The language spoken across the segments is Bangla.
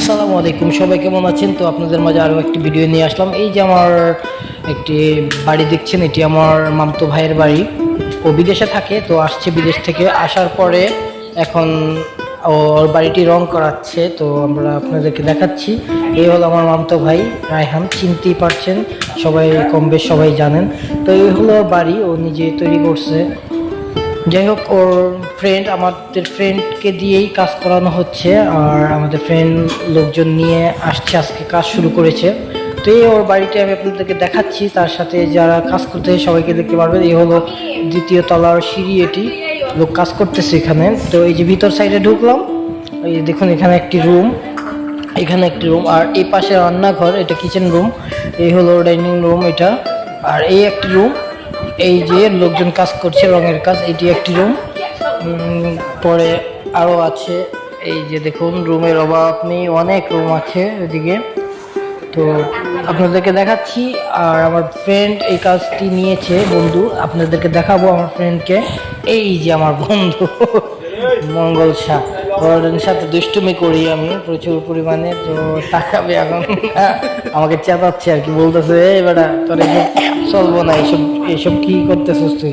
আসসালামু আলাইকুম। সবাই কেমন আছেন? তো আপনাদের মাঝে আরও একটি ভিডিও নিয়ে আসলাম। এই যে আমার একটি বাড়ি দেখছেন, এটি আমার মামতো ভাইয়ের বাড়ি। ও বিদেশে থাকে, তো আসছে বিদেশ থেকে। আসার পরে এখন ওর বাড়িটি রং করাচ্ছে, তো আমরা আপনাদেরকে দেখাচ্ছি। এই হলো আমার মামতো ভাই রায়হান, চিনতেই পারছেন, সবাই কম বেশ সবাই জানেন। তো এই হলো বাড়ি, ও নিজে তৈরি করছে। যাই হোক, ওর ফ্রেন্ড আমাদের ফ্রেন্ডকে দিয়েই কাজ করানো হচ্ছে, আর আমাদের ফ্রেন্ড লোকজন নিয়ে আসছে, আজকে কাজ শুরু করেছে। তো এই ওর বাড়িতে আমি আপনাদেরকে দেখাচ্ছি, তার সাথে যারা কাজ করতে সবাইকে দেখতে পারবেন। এই হলো দ্বিতীয় তলার সিঁড়ি এটি, লোক কাজ করতেছে এখানে। তো এই যে ভিতর সাইডে ঢুকলাম, এই দেখুন এখানে একটি রুম এখানে একটি রুম আর এই পাশে রান্নাঘর, এটা কিচেন রুম এই হলো ডাইনিং রুম এটা। আর এই একটি রুম এই যে লোকজন কাজ করছে, রঙের কাজ, এটি একটি রুম পরে আরও আছে, এই যে দেখুন রুমের অভাব নেই, অনেক রুম আছে ওইদিকে তো আপনাদেরকে দেখাচ্ছি, আর আমার ফ্রেন্ড এই কাজটি নিয়েছে, বন্ধু, আপনাদেরকে দেখাবো আমার ফ্রেন্ডকে এই যে আমার বন্ধু, মঙ্গল শাহ। ওর সাথে দুষ্টুমি করি আমি প্রচুর পরিমাণে, তো তাকাবে এখন আমাকে চেতাচ্ছে আর কি, বলতেছে, এই বেটা, তোর এসব চলবো না এইসব এইসব কি করতেছিস তুই?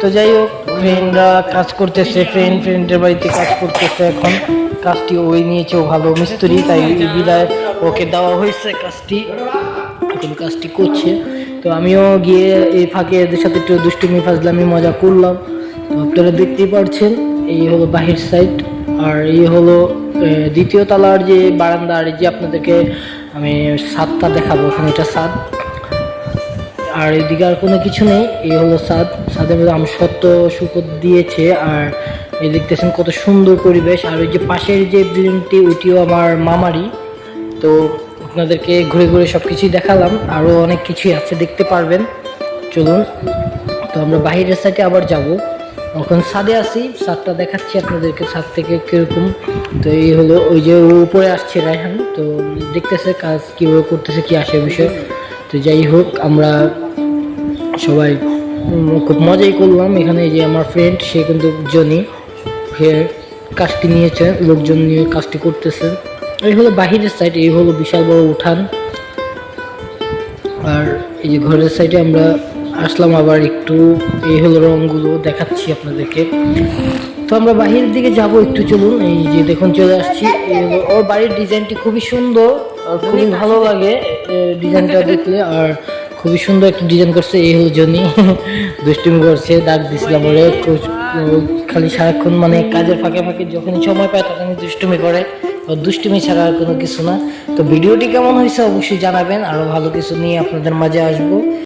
তো যাই হোক ফ্রেন্ডরা কাজ করতেছে ফ্রেন্ড ফ্রেন্ডের বাড়িতে কাজ করতেছে এখন। কাজটি ওই নিয়েছে ভালো মিস্ত্রি, তাই বিদায় ওকে দেওয়া হয়েছে কাজটি। এখন কাজটি করছে। তো আমিও গিয়ে এই ফাঁকে এদের সাথে একটু দুষ্টুমি, ফাজলামি, মজা করলাম। তো আপনারা দেখতেই পারছেন, এই হলো বাহির সাইড আর এই হলো দ্বিতীয় তলার যে বারান্দা আর যে আপনাদেরকে আমি ছাদটা দেখাবো, ওখানে এটা ছাদ। আর এদিকে আর কোনো কিছু নেই, এই হলো ছাদ। ছাদের মধ্যে আম সত্য শুকর দিয়েছে, আর এই দেখতেছেন কত সুন্দর পরিবেশ। আর ওই যে পাশের যে বিল্ডিংটি, ওইটিও আমার মামারই। তো আপনাদেরকে ঘুরে ঘুরে সব কিছুই দেখালাম, আরও অনেক কিছুই আছে, দেখতে পারবেন। চলুন, তো আমরা বাইরের সাইডে আবার যাব। এখন ছাদে আছি, ছাদটা দেখাচ্ছি আপনাদেরকে, ছাদ থেকে কীরকম। তো এই হলো, ওই যে উপরে আসছে রায়হান, তো দেখতেছে কাজ কীভাবে করতেছে, কি আসে বিষয়। তো যাই হোক, আমরা সবাই খুব মজাই করলাম। এখানে যে আমার ফ্রেন্ড সে কিন্তু জনি, সে কাজটি নিয়েছে, লোকজন নিয়ে কাজটি করতেছে। এই হলো বাহিরের সাইড এই হলো বিশাল বড় উঠান। আর এই যে ঘরের সাইডে আমরা আসলাম আবার একটু এই হলো রঙগুলো দেখাচ্ছি আপনাদেরকে। তো আমরা বাহিরের দিকে যাব একটু চলুন এই যে দেখুন চলে আসছি। ওর বাড়ির ডিজাইনটি খুবই সুন্দর আর খুবই ভালো লাগে ডিজাইনটা দেখলে আর খুবই সুন্দর একটা ডিজাইন করছে এই হলো জনি। দুষ্টুমি করছে ডাক দিছিলাম বলে কো- ও খালি সারাক্ষণ মানে কাজের ফাঁকে ফাঁকে যখনই সময় পায় তখনই দুষ্টুমি করে। দুষ্টুমি ছাড়া আর কোনো কিছু না। তো ভিডিওটি কেমন হয়েছে অবশ্যই জানাবেন আরও ভালো কিছু নিয়ে আপনাদের মাঝে আসব।